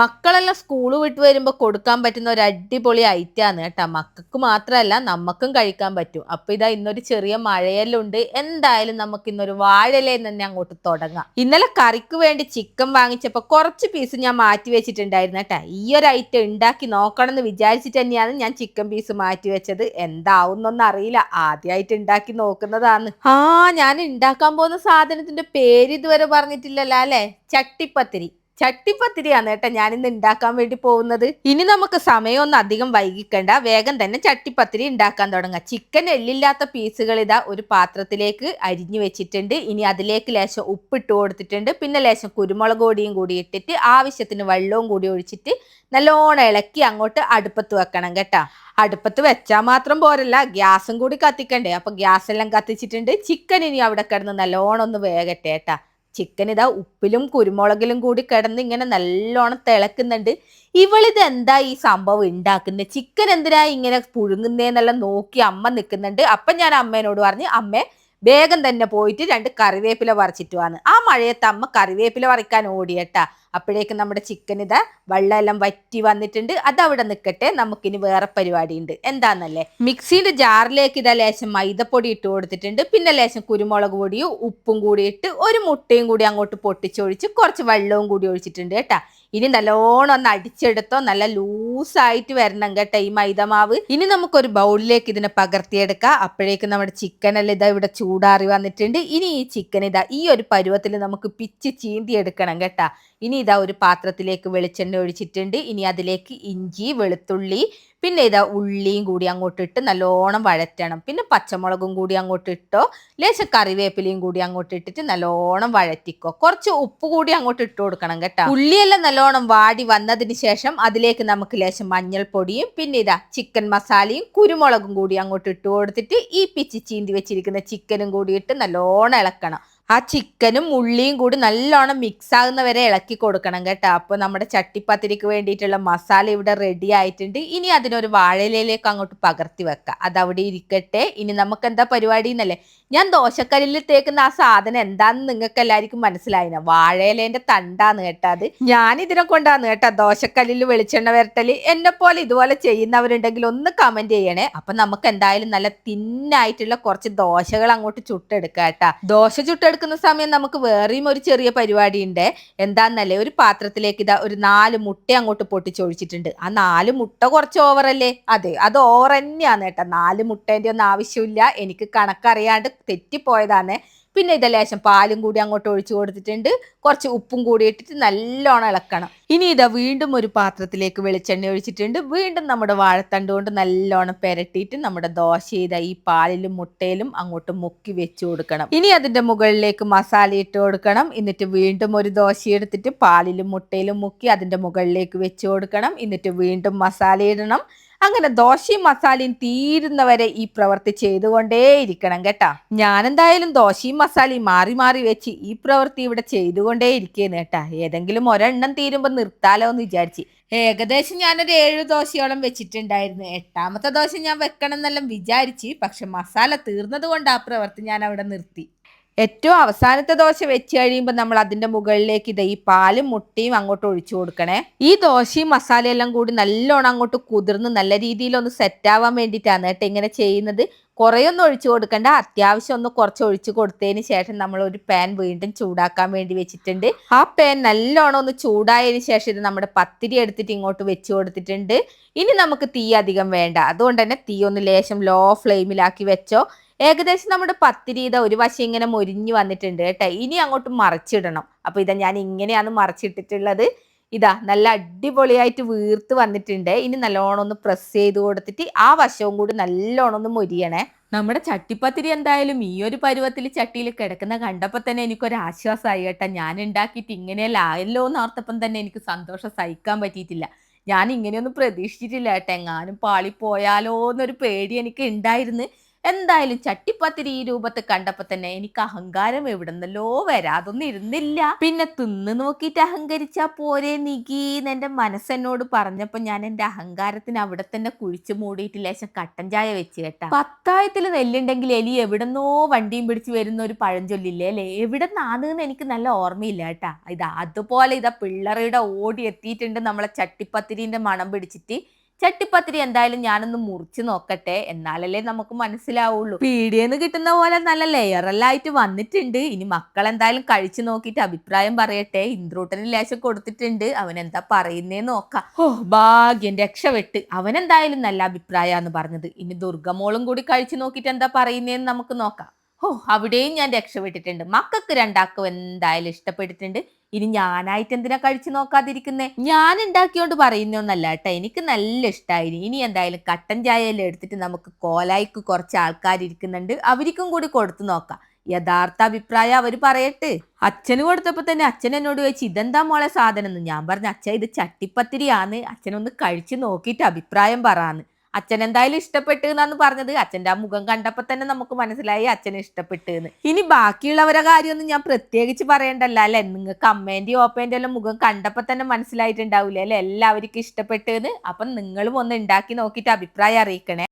മക്കളെല്ലാം സ്കൂൾ വിട്ട് വരുമ്പോൾ കൊടുക്കാൻ പറ്റുന്ന ഒരു അടിപൊളി ഐറ്റാണ് കേട്ടോ. മക്കൾക്ക് മാത്രമല്ല നമുക്കും കഴിക്കാൻ പറ്റും. അപ്പൊ ഇതാ ഇന്നൊരു ചെറിയ മഴയെല്ലാം ഉണ്ട് എന്തായാലും നമുക്ക് ഇന്നൊരു വാഴയിലയിൽ തന്നെ അങ്ങോട്ട് തുടങ്ങാം. ഇന്നലെ കറിക്ക് വേണ്ടി ചിക്കൻ വാങ്ങിച്ചപ്പോൾ കുറച്ച് പീസ് ഞാൻ മാറ്റി വെച്ചിട്ടുണ്ടായിരുന്നു കേട്ടോ. ഈ ഒരു ഐറ്റം ഉണ്ടാക്കി നോക്കണം എന്ന് വിചാരിച്ചിട്ട് തന്നെയാണ് ഞാൻ ചിക്കൻ പീസ് മാറ്റി വെച്ചത്. എന്താവുന്നൊന്നും അറിയില്ല. ആദ്യമായിട്ട് ഉണ്ടാക്കി നോക്കുന്നതാണ്. ആ ഞാൻ ഉണ്ടാക്കാൻ പോകുന്ന സാധനത്തിന്റെ പേര് ഇതുവരെ പറഞ്ഞിട്ടില്ലല്ലോ അല്ലെ? ചട്ടിപ്പത്തിരി. ചട്ടിപ്പത്തിരിയാണ് കേട്ടോ ഞാനിന്ന് ഉണ്ടാക്കാൻ വേണ്ടി പോകുന്നത്. ഇനി നമുക്ക് സമയമൊന്നും അധികം വൈകിക്കണ്ട. വേഗം തന്നെ ചട്ടിപ്പത്തിരി ഉണ്ടാക്കാൻ തുടങ്ങാം. ചിക്കൻ എല്ലില്ലാത്ത പീസുകൾ ഇതാ ഒരു പാത്രത്തിലേക്ക് അരിഞ്ഞു വെച്ചിട്ടുണ്ട്. ഇനി അതിലേക്ക് ലേശം ഉപ്പിട്ട് കൊടുത്തിട്ടുണ്ട്. പിന്നെ ലേശം കുരുമുളക് പൊടിയും കൂടി ഇട്ടിട്ട് ആവശ്യത്തിന് വെള്ളവും കൂടി ഒഴിച്ചിട്ട് നല്ലോണം ഇളക്കി അങ്ങോട്ട് അടുപ്പത്ത് വെക്കണം കേട്ടോ. അടുപ്പത്ത് വെച്ചാൽ മാത്രം പോരല്ല ഗ്യാസും കൂടി കത്തിക്കണ്ടേ. അപ്പൊ ഗ്യാസ് എല്ലാം കത്തിച്ചിട്ടുണ്ട്. ചിക്കൻ ഇനി അവിടെ കിടന്ന് നല്ലോണം ഒന്ന് വേഗട്ടെ കേട്ടാ. ചിക്കൻ ഇതാ ഉപ്പിലും കുരുമുളകിലും കൂടി കിടന്ന് ഇങ്ങനെ നല്ലോണം തിളക്കുന്നുണ്ട്. ഇവളിത് എന്താ ഈ സംഭവം ഉണ്ടാക്കുന്നത് ചിക്കൻ എന്തിനാ ഇങ്ങനെ പുഴുങ്ങുന്നതെന്നെല്ലാം നോക്കി അമ്മ നിൽക്കുന്നുണ്ട് അപ്പം ഞാൻ അമ്മേനോട് പറഞ്ഞ് അമ്മേ വേഗം തന്നെ പോയിട്ട് രണ്ട് കറിവേപ്പില പറിച്ചിട്ട് വന്ന്. ആ മഴയത്ത് അമ്മ കറിവേപ്പില പറിക്കാൻ ഓടിയട്ടാ. അപ്പോഴേക്കും നമ്മുടെ ചിക്കൻ ഇതാ വെള്ളമെല്ലാം വറ്റി വന്നിട്ടുണ്ട്. അത് അവിടെ നിൽക്കട്ടെ നമുക്കിനി വേറെ പരിപാടി ഉണ്ട് എന്താന്നല്ലേ? മിക്സിന്റെ ജാറിലേക്ക് ഇതാ ലേശം മൈദപ്പൊടി ഇട്ട് കൊടുത്തിട്ടുണ്ട്. പിന്നെ ലേശം കുരുമുളക് പൊടിയും ഉപ്പും കൂടി ഇട്ട് ഒരു മുട്ടയും കൂടി അങ്ങോട്ട് പൊട്ടിച്ചൊഴിച്ച് കുറച്ച് വെള്ളവും കൂടി ഒഴിച്ചിട്ടുണ്ട് കേട്ടാ. ഇനി നല്ലോണം ഒന്ന് അടിച്ചെടുത്തോ നല്ല ലൂസായിട്ട് വരണം കേട്ടോ ഈ മൈദമാവ്. ഇനി നമുക്കൊരു ബൗളിലേക്ക് ഇതിനെ പകർത്തിയെടുക്കാം. അപ്പോഴേക്കും നമ്മുടെ ചിക്കൻ എല്ലാം ഇതാ ഇവിടെ ചൂടാറി വന്നിട്ടുണ്ട്. ഇനി ഈ ചിക്കൻ ഇതാ ഈ ഒരു പരുവത്തിൽ നമുക്ക് പിച്ച് ചീന്തി എടുക്കണം കേട്ടാ. ഇനി ഇതാ ഒരു പാത്രത്തിലേക്ക് വെളിച്ചെണ്ണ ഒഴിച്ചിട്ടുണ്ട്. ഇനി അതിലേക്ക് ഇഞ്ചി വെളുത്തുള്ളി പിന്നെ ഇതാ ഉള്ളിയും കൂടി അങ്ങോട്ട് ഇട്ട് നല്ലോണം വഴറ്റണം. പിന്നെ പച്ചമുളകും കൂടി അങ്ങോട്ട് ഇട്ടോ ലേശം കറിവേപ്പിലയും കൂടി അങ്ങോട്ട് ഇട്ടിട്ട് നല്ലോണം വഴറ്റിക്കോ. കുറച്ച് ഉപ്പ് കൂടി അങ്ങോട്ട് ഇട്ട് കൊടുക്കണം കേട്ടോ. ഉള്ളിയെല്ലാം നല്ലോണം വാടി വന്നതിന് ശേഷം അതിലേക്ക് നമുക്ക് ലേശം മഞ്ഞൾപ്പൊടിയും പിന്നെ ഇതാ ചിക്കൻ മസാലയും കുരുമുളകും കൂടി അങ്ങോട്ട് ഇട്ട് കൊടുത്തിട്ട് ഈ പിച്ചി ചീന്തി വെച്ചിരിക്കുന്ന ചിക്കനും കൂടി ഇട്ട് നല്ലോണം ഇളക്കണം. ആ ചിക്കനും ഉള്ളിയും കൂടി നല്ലോണം മിക്സ് ആകുന്ന വരെ ഇളക്കി കൊടുക്കണം കേട്ടോ. അപ്പോൾ നമ്മുടെ ചട്ടിപ്പത്തിരിക്ക് വേണ്ടിയിട്ടുള്ള മസാല ഇവിടെ റെഡി ആയിട്ടുണ്ട്. ഇനി അതിനൊരു വാഴയിലേക്ക് അങ്ങോട്ട് പകർത്തി വെക്കുക അത് അവിടെ ഇരിക്കട്ടെ. ഇനി നമുക്ക് എന്താ പരിപാടി എന്നല്ലേ? ഞാൻ ദോശക്കല്ലിൽ തേക്കുന്ന ആ സാധനം എന്താന്ന് നിങ്ങൾക്ക് എല്ലാവർക്കും മനസ്സിലായിന. വാഴയിലേന്റെ തണ്ടാന്ന് കേട്ടോ അത്. ഞാൻ കൊണ്ടാന്ന് കേട്ടോ ദോശക്കല്ലിൽ വെളിച്ചെണ്ണ വരട്ടൽ. എന്നെ പോലെ ഇതുപോലെ ചെയ്യുന്നവരുണ്ടെങ്കിൽ ഒന്ന് കമന്റ് ചെയ്യണേ. അപ്പൊ നമുക്ക് എന്തായാലും നല്ല തിന്നായിട്ടുള്ള കുറച്ച് ദോശകൾ അങ്ങോട്ട് ചുട്ടെടുക്കാം കേട്ടാ. ദോശ ചുട്ടെടുക്കുന്ന സമയം നമുക്ക് വേറെയും ഒരു ചെറിയ പരിപാടി ഉണ്ട് എന്താന്നല്ലേ? ഒരു പാത്രത്തിലേക്ക് ഇതാ ഒരു നാല് മുട്ട അങ്ങോട്ട് പൊട്ടിച്ചൊഴിച്ചിട്ടുണ്ട്. ആ നാല് മുട്ട കുറച്ച് ഓവറല്ലേ അതെ അത് ഓവർ തന്നെയാണ് കേട്ടോ. നാല് മുട്ടേന്റെ ഒന്നും ആവശ്യമില്ല. എനിക്ക് കണക്കറിയാണ്ട് തെറ്റിപ്പോയതാണ്. പിന്നെ ഇത് ലേശം പാലും കൂടി അങ്ങോട്ട് ഒഴിച്ചു കൊടുത്തിട്ടുണ്ട്. കുറച്ച് ഉപ്പും കൂടി ഇട്ടിട്ട് നല്ലോണം ഇളക്കണം. ഇനി ഇതാ വീണ്ടും ഒരു പാത്രത്തിലേക്ക് വെളിച്ചെണ്ണ ഒഴിച്ചിട്ടുണ്ട്. വീണ്ടും നമ്മുടെ വാഴത്തണ്ട് കൊണ്ട് നല്ലോണം പെരട്ടിയിട്ട് നമ്മുടെ ദോശ ചെയ്ത ഈ പാലിലും മുട്ടയിലും അങ്ങോട്ട് മുക്കി വെച്ചു കൊടുക്കണം. ഇനി അതിന്റെ മുകളിലേക്ക് മസാല ഇട്ട് കൊടുക്കണം. എന്നിട്ട് വീണ്ടും ഒരു ദോശ എടുത്തിട്ട് പാലിലും മുട്ടയിലും മുക്കി അതിന്റെ മുകളിലേക്ക് വെച്ചു കൊടുക്കണം. എന്നിട്ട് വീണ്ടും മസാല ഇടണം. അങ്ങനെ ദോശയും മസാലയും തീരുന്നവരെ ഈ പ്രവൃത്തി ചെയ്തുകൊണ്ടേയിരിക്കണം കേട്ടാ. ഞാനെന്തായാലും ദോശയും മസാലയും മാറി മാറി വെച്ച് ഈ പ്രവൃത്തി ഇവിടെ ചെയ്തുകൊണ്ടേ ഇരിക്കുന്നു കേട്ടാ. ഏതെങ്കിലും ഒരെണ്ണം തീരുമ്പോൾ നിർത്താലോ എന്ന് വിചാരിച്ച്. ഏകദേശം ഞാനൊരു ഏഴു ദോശയോളം വെച്ചിട്ടുണ്ടായിരുന്നു. എട്ടാമത്തെ ദോശ ഞാൻ വെക്കണം എന്നെല്ലാം വിചാരിച്ച് പക്ഷെ മസാല തീർന്നത് കൊണ്ട് ആ പ്രവൃത്തി ഞാൻ അവിടെ നിർത്തി. ഏറ്റവും അവസാനത്തെ ദോശ വെച്ച് കഴിയുമ്പോൾ നമ്മൾ അതിന്റെ മുകളിലേക്ക് ഇത് ഈ പാലും മുട്ടയും അങ്ങോട്ട് ഒഴിച്ചു കൊടുക്കണേ. ഈ ദോശയും മസാലയെല്ലാം കൂടി നല്ലോണം അങ്ങോട്ട് കുതിർന്ന് നല്ല രീതിയിൽ ഒന്ന് സെറ്റ് ആവാൻ വേണ്ടിയിട്ടാണ് കേട്ടോ ഇങ്ങനെ ചെയ്യുന്നത്. കുറേയൊന്നും ഒഴിച്ചു കൊടുക്കണ്ട. അത്യാവശ്യം ഒന്ന് കുറച്ച് ഒഴിച്ചു കൊടുത്തതിന് ശേഷം നമ്മൾ ഒരു പാൻ വീണ്ടും ചൂടാക്കാൻ വേണ്ടി വെച്ചിട്ടുണ്ട്. ആ പാൻ നല്ലോണം ഒന്ന് ചൂടായതിന് ശേഷം ഇത് നമ്മുടെ പത്തിരി എടുത്തിട്ട് ഇങ്ങോട്ട് വെച്ച് കൊടുത്തിട്ടുണ്ട്. ഇനി നമുക്ക് തീ അധികം വേണ്ട. അതുകൊണ്ട് തന്നെ തീ ഒന്ന് ലേശം ലോ ഫ്ലെയിമിലാക്കി വെച്ചോ. ഏകദേശം നമ്മുടെ പത്തിരീത ഒരു വശം ഇങ്ങനെ മൊരിഞ്ഞു വന്നിട്ടുണ്ട് കേട്ടോ. ഇനി അങ്ങോട്ട് മറിച്ചിടണം. അപ്പൊ ഇതാ ഞാൻ ഇങ്ങനെയാണ് മറിച്ചിട്ടിട്ടുള്ളത്. ഇതാ നല്ല അടിപൊളിയായിട്ട് വീർത്ത് വന്നിട്ടുണ്ട്. ഇനി നല്ലോണം ഒന്ന് പ്രസ് ചെയ്ത് കൊടുത്തിട്ട് ആ വശവും കൂടി നല്ലോണം ഒന്ന് മൊരിയണേ. നമ്മുടെ ചട്ടിപ്പത്തിരി എന്തായാലും ഈ ഒരു പരുവത്തിൽ ചട്ടിയിൽ കിടക്കുന്ന കണ്ടപ്പോൾ തന്നെ എനിക്കൊരു ആശ്വാസമായി കേട്ടോ. ഞാൻ ഉണ്ടാക്കിയിട്ട് ഇങ്ങനെയല്ല ആയല്ലോ എന്ന് ഓർത്തപ്പം തന്നെ എനിക്ക് സന്തോഷം സഹിക്കാൻ പറ്റിയിട്ടില്ല. ഞാൻ ഇങ്ങനെയൊന്നും പ്രതീക്ഷിച്ചിട്ടില്ല കേട്ടോ. എങ്ങാനും പാളിപ്പോയാലോ എന്നൊരു പേടി എനിക്ക് ഉണ്ടായിരുന്നു. എന്തായാലും ചട്ടിപ്പത്തിരി ഈ രൂപത്തിൽ കണ്ടപ്പോ തന്നെ എനിക്ക് അഹങ്കാരം എവിടെന്നല്ലോ വരാതൊന്നും ഇരുന്നില്ല. പിന്നെ തിന്ന് നോക്കിയിട്ട് അഹങ്കരിച്ചാ പോരെ നികീന്ന് എന്റെ മനസ്സെന്നോട് പറഞ്ഞപ്പോ ഞാൻ എന്റെ അഹങ്കാരത്തിന് അവിടെ തന്നെ കുഴിച്ചു മൂടിയിട്ട് ലേശം കട്ടൻ ചായ വെച്ച് കേട്ടാ. പത്തായത്തിൽ നെല്ലുണ്ടെങ്കിൽ എലി എവിടെന്നോ വണ്ടിയും പിടിച്ച് വരുന്ന ഒരു പഴഞ്ചൊല്ലില്ലേ അല്ലേ? എവിടെ നിന്നാന്ന് എനിക്ക് നല്ല ഓർമ്മയില്ല കേട്ടാ. ഇത് അതുപോലെ ഇതാ പിള്ളറയുടെ ഓടി എത്തിയിട്ടുണ്ട് നമ്മളെ ചട്ടിപ്പത്തിരിന്റെ മണം പിടിച്ചിട്ട്. ചട്ടിപ്പത്തിരി എന്തായാലും ഞാനൊന്ന് മുറിച്ച് നോക്കട്ടെ. എന്നാലല്ലേ നമുക്ക് മനസ്സിലാവുള്ളൂ. പീടിയെന്ന് കിട്ടുന്ന പോലെ നല്ല ലെയറെല്ലായിട്ട് വന്നിട്ടുണ്ട്. ഇനി മക്കൾ എന്തായാലും കഴിച്ചു നോക്കിയിട്ട് അഭിപ്രായം പറയട്ടെ. ഇന്ദ്രൂട്ടന് ലേശം കൊടുത്തിട്ടുണ്ട്. അവൻ എന്താ പറയുന്നേ നോക്കാം. ഓ ഭാഗ്യം രക്ഷപ്പെട്ട് അവൻ എന്തായാലും നല്ല അഭിപ്രായമാന്ന് പറഞ്ഞത്. ഇനി ദുർഗമോളും കൂടി കഴിച്ചു നോക്കിയിട്ട് എന്താ പറയുന്നേന്ന് നമുക്ക് നോക്കാം. ഓ അവിടെയും ഞാൻ രക്ഷപ്പെട്ടിട്ടുണ്ട്. മക്കൾക്ക് രണ്ടാക്കും എന്തായാലും ഇഷ്ടപ്പെട്ടിട്ടുണ്ട്. ഇനി ഞാനായിട്ട് എന്തിനാ കഴിച്ചു നോക്കാതിരിക്കുന്നേ? ഞാൻ ഉണ്ടാക്കിയോണ്ട് പറയുന്നൊന്നല്ല കേട്ടോ. എനിക്ക് നല്ല ഇഷ്ടമായിരുന്നു ഇനി എന്തായാലും കട്ടൻ ചായയെല്ലാം എടുത്തിട്ട് നമുക്ക് കോലായിക്ക് കുറച്ച് ആൾക്കാർ ഇരിക്കുന്നുണ്ട്. അവർക്കും കൂടി കൊടുത്തു നോക്കാം. യഥാർത്ഥ അഭിപ്രായം അവർ പറയട്ടെ. അച്ഛന് കൊടുത്തപ്പോ തന്നെ അച്ഛൻ എന്നോട് ചോദിച്ചു ഇതെന്താ മോളെ സാധനം? എന്ന്. ഞാൻ പറഞ്ഞു അച്ഛ ഇത് ചട്ടിപ്പത്തിരിയാന്ന് അച്ഛനൊന്ന് കഴിച്ചു നോക്കിയിട്ട് അഭിപ്രായം പറയാന്ന് അച്ഛൻ എന്തായാലും ഇഷ്ടപ്പെട്ടു എന്നാണ് പറഞ്ഞത്. അച്ഛന്റെ ആ മുഖം കണ്ടപ്പോൾ തന്നെ നമുക്ക് മനസ്സിലായി അച്ഛന് ഇഷ്ടപ്പെട്ടു എന്ന് ഇനി ബാക്കിയുള്ളവരെ കാര്യമൊന്നും ഞാൻ പ്രത്യേകിച്ച് പറയണ്ടല്ല അല്ലെ? നിങ്ങൾക്ക് അമ്മേന്റെയും ഓപ്പേന്റെ എല്ലാം മുഖം കണ്ടപ്പോൾ തന്നെ മനസ്സിലായിട്ടുണ്ടാവില്ലേ അല്ലെ? എല്ലാവർക്കും ഇഷ്ടപ്പെട്ടു എന്ന് അപ്പം നിങ്ങളും ഒന്ന് ഉണ്ടാക്കി നോക്കിയിട്ട് അഭിപ്രായം അറിയിക്കണേ.